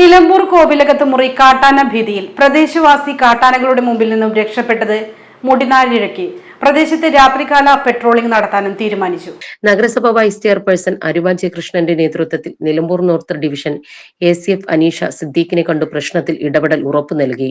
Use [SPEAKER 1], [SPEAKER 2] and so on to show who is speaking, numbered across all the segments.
[SPEAKER 1] നിലമ്പൂർ കോവിലകത്ത് മുറി കാട്ടാന ഭീതിയിൽ പ്രദേശവാസി കാട്ടാനകളുടെ മുമ്പിൽ നിന്നും രക്ഷപ്പെട്ടത് മുടിനാഴിഴക്കി പ്രദേശത്ത് രാത്രികാല പെട്രോളിംഗ് നടത്താനും തീരുമാനിച്ചു.
[SPEAKER 2] നഗരസഭ വൈസ് ചെയർപേഴ്സൺ അരുവാഞ്ചി കൃഷ്ണന്റെ നേതൃത്വത്തിൽ Nilambur north division A C F Aneesha സിദ്ദീഖിനെ കണ്ടു പ്രശ്നത്തിൽ ഇടപെടൽ ഉറപ്പു നൽകി.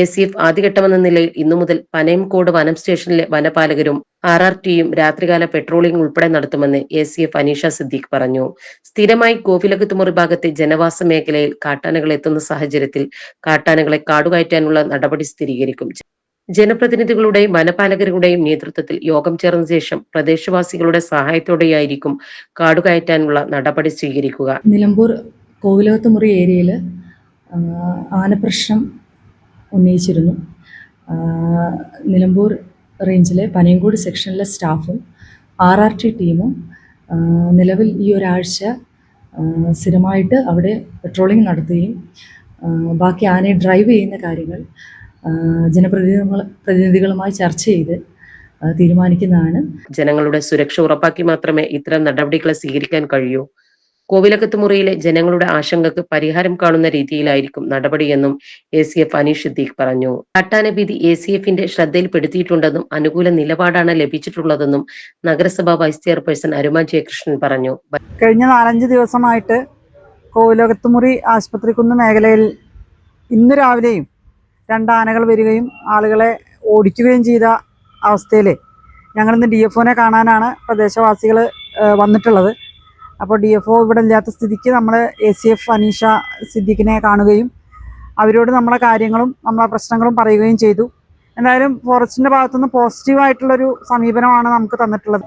[SPEAKER 2] എ സി എഫ് ആദ്യഘട്ടമെന്ന നിലയിൽ ഇന്നു മുതൽ പനയംകോട് വനം സ്റ്റേഷനിലെ വനപാലകരും ആർ ആർ ടിയും രാത്രികാല പെട്രോളിംഗ് ഉൾപ്പെടെ നടത്തുമെന്ന് A C F Aneesha Siddique പറഞ്ഞു. സ്ഥിരമായി കോവിലകത്തുമുറി ഭാഗത്തെ ജനവാസ മേഖലയിൽ കാട്ടാനകൾ എത്തുന്ന സാഹചര്യത്തിൽ കാട്ടാനകളെ കാടുകയറ്റാനുള്ള നടപടി സ്ഥിരീകരിക്കും. ജനപ്രതിനിധികളുടെയും വനപാലകരുടെയും നേതൃത്വത്തിൽ യോഗം ചേർന്ന ശേഷം പ്രദേശവാസികളുടെ സഹായത്തോടെയായിരിക്കും കാടുകയറ്റാനുള്ള നടപടി സ്വീകരിക്കുക.
[SPEAKER 3] നിലമ്പൂർ കോവിലകത്തുമുറി ഏരിയയിൽ ആനപ്രശ്നം ഉന്നയിച്ചിരുന്നു. നിലമ്പൂർ റേഞ്ചിലെ പനയങ്കോട് സെക്ഷനിലെ സ്റ്റാഫും ആർ ആർ ടി ടീമും നിലവിൽ ഈ ഒരാഴ്ച സ്ഥിരമായിട്ട് അവിടെ പെട്രോളിംഗ് നടത്തുകയും ബാക്കി ആനയെ ഡ്രൈവ് ചെയ്യുന്ന കാര്യങ്ങൾ ജനപ്രതിനിധികൾ പ്രതിനിധികളുമായി ചർച്ച ചെയ്ത് തീരുമാനിക്കുന്നതാണ്.
[SPEAKER 2] ജനങ്ങളുടെ സുരക്ഷ ഉറപ്പാക്കി മാത്രമേ ഇത്തരം നടപടികളെ സ്വീകരിക്കാൻ കഴിയൂ. കോവിലകത്ത് മുറിയിലെ ജനങ്ങളുടെ ആശങ്കക്ക് പരിഹാരം കാണുന്ന രീതിയിലായിരിക്കും നടപടിയെന്നും A C F Aneesh Siddique പറഞ്ഞു. കാട്ടാന ഭീതി എ സി എഫിന്റെ ശ്രദ്ധയിൽപ്പെടുത്തിയിട്ടുണ്ടെന്നും അനുകൂല നിലപാടാണ് ലഭിച്ചിട്ടുള്ളതെന്നും നഗരസഭാ വൈസ് ചെയർപേഴ്സൺ അരുമ ജയകൃഷ്ണൻ പറഞ്ഞു.
[SPEAKER 4] കഴിഞ്ഞ നാലഞ്ച് ദിവസമായിട്ട് കോവിലകത്തുമുറി ആശുപത്രിക്കുന്ന് മേഖലയിൽ ഇന്ന് രാവിലെയും രണ്ട് ആനകൾ വരികയും ആളുകളെ ഓടിക്കുകയും ചെയ്ത അവസ്ഥയിൽ ഞങ്ങളിന്ന് ഡി എഫ് ഒനെ കാണാനാണ് പ്രദേശവാസികൾ വന്നിട്ടുള്ളത്. അപ്പോൾ ഡി എഫ് ഒ ഇവിടെ ഇല്ലാത്ത സ്ഥിതിക്ക് നമ്മൾ എ സി എഫ് അനീഷ സിദ്ദിഖിനെ കാണുകയും അവരോട് നമ്മളെ കാര്യങ്ങളും നമ്മളെ പ്രശ്നങ്ങളും പറയുകയും ചെയ്തു. എന്തായാലും ഫോറസ്റ്റിന്റെ ഭാഗത്തുനിന്ന് പോസിറ്റീവായിട്ടുള്ളൊരു സമീപനമാണ് നമുക്ക് തന്നിട്ടുള്ളത്.